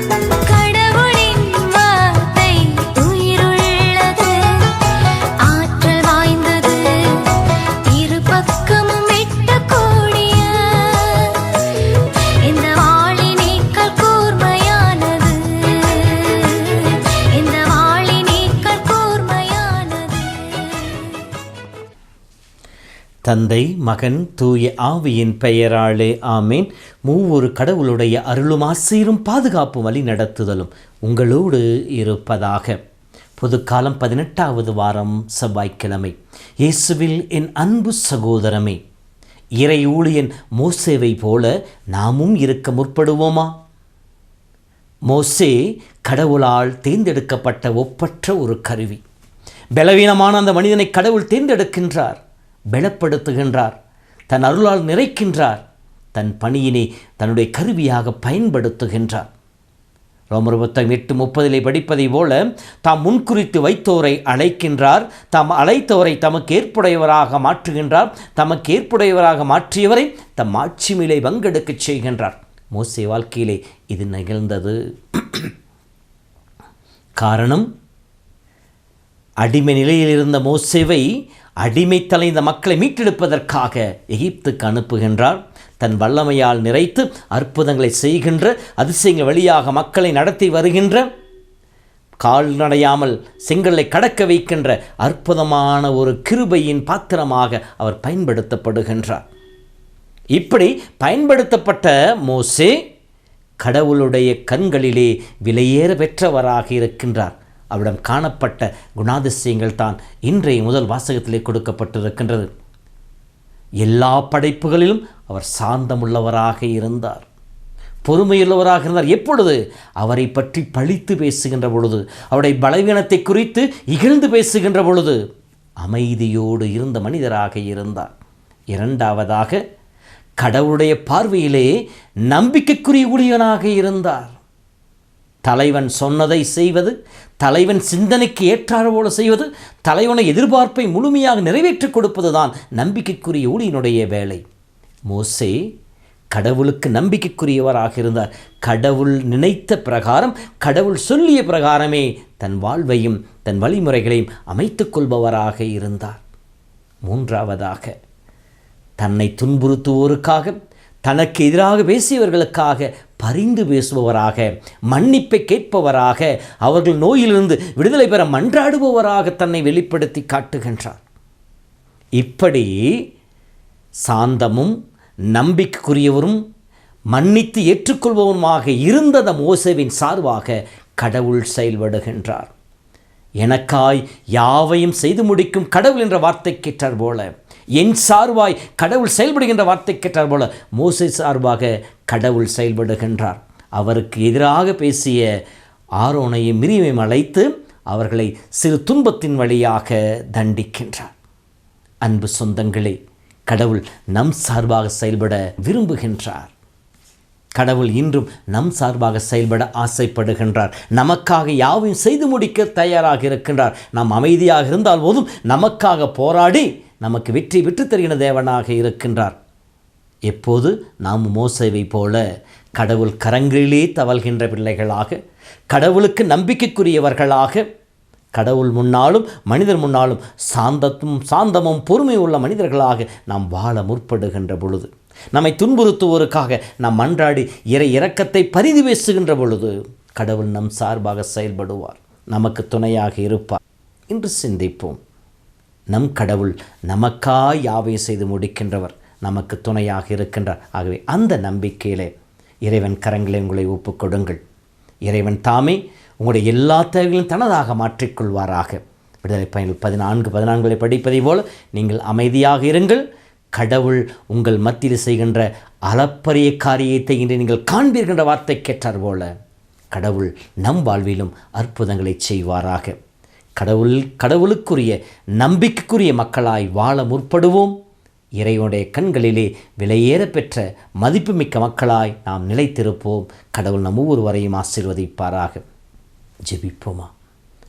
Come தந்தை மகன் தூய ஆவியின் பெயராலே ஆமேன். மூவொரு கடவுளுடைய அருளும் ஆசீரும் பாதுகாப்பு வழி நடத்துதலும் உங்களோடு இருப்பதாக. புதுக்காலம் பதினெட்டாவது வாரம் செவ்வாய்க்கிழமை. இயேசுவில் என் அன்பு சகோதரமே இறை ஊழியன் மோசேவை போல நாமும் இருக்க முற்படுவோமா? மோசே கடவுளால் தேர்ந்தெடுக்கப்பட்ட ஒப்பற்ற ஒரு கருவி. பலவீனமான அந்த மனிதனை கடவுள் தேர்ந்தெடுக்கின்றார். பலப்படுத்துகின்றார். தன் அருளால் நிறைக்கின்றார். தன் பணியினை தன்னுடைய கருவியாக பயன்படுத்துகின்றார். ரோமர் புத்தகம் எட்டு முப்பதிலே படிப்பதை போல தாம் முன்குறித்து வைத்தோரை அழைக்கின்றார். தாம் அழைத்தோரை தமக்கு ஏற்புடையவராக மாற்றுகின்றார். தமக்கு ஏற்புடையவராக மாற்றியவரை தம் ஆட்சிமிலை பங்கெடுக்கச் செய்கின்றார். மோசே வாழ்க்கையிலே இது நிகழ்ந்தது. காரணம் அடிமை நிலையில் இருந்த மோசேவை அடிமைத்தலை இந்த மக்களை மீட்டெடுப்பதற்காக எகிப்துக்கு அனுப்புகின்றார். தன் வல்லமையால் நிறைத்து அற்புதங்களை செய்கின்ற அதிசயங்கள் வழியாக மக்களை நடத்தி வருகின்ற கால்நடையாமல் செங்கலை கடக்க வைக்கின்ற அற்புதமான ஒரு கிருபையின் பாத்திரமாக அவர் பயன்படுத்தப்படுகின்றார். இப்படி பயன்படுத்தப்பட்ட மோசே கடவுளுடைய கண்களிலே விலையேற பெற்றவராக இருக்கின்றார். அவரிடம் காணப்பட்ட குணாதிசயங்கள் தான் இன்றைய முதல் வாசகத்திலே கொடுக்கப்பட்டிருக்கின்றது. எல்லா படைப்புகளிலும் அவர் சாந்தமுள்ளவராக இருந்தார். பொறுமையுள்ளவராக இருந்தார். எப்பொழுது? அவரை பற்றி பழித்து பேசுகின்ற பொழுது அவருடைய பலவீனத்தை குறித்து இகழ்ந்து பேசுகின்ற பொழுது அமைதியோடு இருந்த மனிதராக இருந்தார். இரண்டாவதாக கடவுளுடைய பார்வையிலே நம்பிக்கைக்குரிய ஊழியனாக இருந்தார். தலைவன் சொன்னதை செய்வது தலைவன் சிந்தனைக்கு ஏற்றாறுபோல செய்வது தலைவனை எதிர்பார்ப்பை முழுமையாக நிறைவேற்றிக் கொடுப்பதுதான் நம்பிக்கைக்குரிய ஊழியனுடைய வேலை. மோசே கடவுளுக்கு நம்பிக்கைக்குரியவராக இருந்தார் கடவுள் நினைத்த பிரகாரம் கடவுள் சொல்லிய பிரகாரமே தன் வாழ்வையும் தன் வழிமுறைகளையும் அமைத்துக் கொள்பவராக இருந்தார். மூன்றாவதாக தன்னை துன்புறுத்துவோருக்காக தனக்கு எதிராக பேசியவர்களுக்காக பரிந்து பேசுபவராக மன்னிப்பை கேட்பவராக அவர்கள் நோயிலிருந்து விடுதலை பெற மன்றாடுபவராக தன்னை வெளிப்படுத்தி காட்டுகின்றார். இப்படி சாந்தமும் நம்பிக்கைக்குரியவரும் மன்னித்து ஏற்றுக்கொள்பவருமாக இருந்தத மோசவின் சார்பாக கடவுள் செயல்படுகின்றார். எனக்காய் யாவையும் செய்து முடிக்கும் கடவுள் என்ற வார்த்தை கேட்டார் போல என் சார்பாய் கடவுள் செயல்படுகின்ற வார்த்தை கேட்டார் போல மோசை சார்பாக கடவுள் செயல்படுகின்றார். அவருக்கு எதிராக பேசிய ஆரோனையும் மிரியமையும் அழைத்து அவர்களை சிறு துன்பத்தின் வழியாக தண்டிக்கின்றார். அன்பு சொந்தங்களே கடவுள் நம் சார்பாக செயல்பட விரும்புகின்றார். கடவுள் இன்றும் நம் சார்பாக செயல்பட ஆசைப்படுகின்றார். நமக்காக யாவையும் செய்து முடிக்க தயாராக இருக்கின்றார். நாம் அமைதியாக இருந்தால் போதும் நமக்காக போராடி நமக்கு வெற்றி பெற்றுத் தருகிற தேவனாக இருக்கின்றார். எப்போது? நாம் மோசைவை போல கடவுள் கரங்களிலே தவழ்கின்ற பிள்ளைகளாக கடவுளுக்கு நம்பிக்கைக்குரியவர்களாக கடவுள் முன்னாலும் மனிதர் முன்னாலும் சாந்தத்தும் சாந்தமும் பொறுமை உள்ள மனிதர்களாக நாம் வாழ முற்படுகின்ற பொழுது நம்மை துன்புறுத்துவோருக்காக நாம் மன்றாடி இறை இறக்கத்தை பரிதி பேசுகின்ற பொழுது கடவுள் நம் சார்பாக செயல்படுவார். நமக்கு துணையாக இருப்பார். என்று சிந்திப்போம். நம் கடவுள் நமக்காய் யாவை செய்து முடிக்கின்றவர் நமக்கு துணையாக இருக்கின்றார். ஆகவே அந்த நம்பிக்கையிலே இறைவன் கரங்களை உங்களை ஒப்புக் கொடுங்கள். இறைவன் தாமே உங்களுடைய எல்லா தேவைகளையும் தனதாக மாற்றிக்கொள்வாராக. விடுதலை பயணிகள் பதினான்கு பதினான்களை படிப்பதை போல நீங்கள் அமைதியாக இருங்கள். கடவுள் உங்கள் மத்தியில் செய்கின்ற அளப்பரிய காரியத்தை இன்று நீங்கள் காண்பீர்கின்ற வார்த்தை கேட்டார் போல கடவுள் நம் வாழ்விலும் அற்புதங்களை செய்வாராக. கடவுள் கடவுளுக்குரிய நம்பிக்கைக்குரிய மக்களாய் வாழ முற்படுவோம். இறைவனுடைய கண்களிலே விலையேற பெற்ற மதிப்புமிக்க மக்களாய் நாம் நிலைத்திருப்போம். கடவுள் நம் ஒவ்வொருவரையும் ஆசீர்வதிப்பாராக. ஜெபிப்போமா?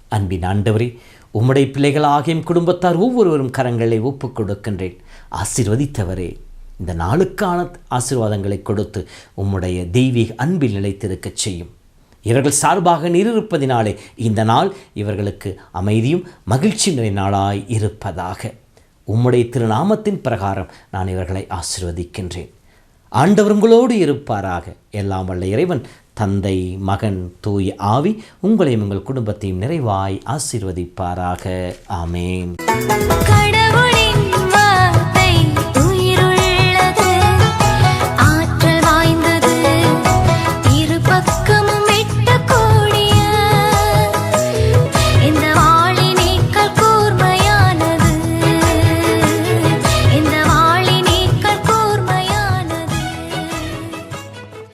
அன்பின் ஆண்டவரே உம்முடைய பிள்ளைகளாகிய எம் குடும்பத்தார் ஒவ்வொருவரும் கரங்களை ஒப்புக் கொடுக்கின்றேன். ஆசீர்வதித்தவரே இந்த நாளுக்கான ஆசீர்வாதங்களை கொடுத்து உம்முடைய தெய்வீக அன்பில் நிலைத்திருக்கச் செய்யும். இவர்கள் சார்பாக நீரிருப்பதினாலே இந்த நாள் இவர்களுக்கு அமைதியும் மகிழ்ச்சி நிறை நாளாய் இருப்பதாக. உம்முடைய திருநாமத்தின் பிரகாரம் நான் இவர்களை ஆசிர்வதிக்கின்றேன். ஆண்டவர் உங்களோடு இருப்பாராக. எல்லாம் வல்ல இறைவன் தந்தை மகன் தூய் ஆவி உங்களையும் உங்கள் குடும்பத்தையும் நிறைவாய் ஆசீர்வதிப்பாராக. ஆமேன்.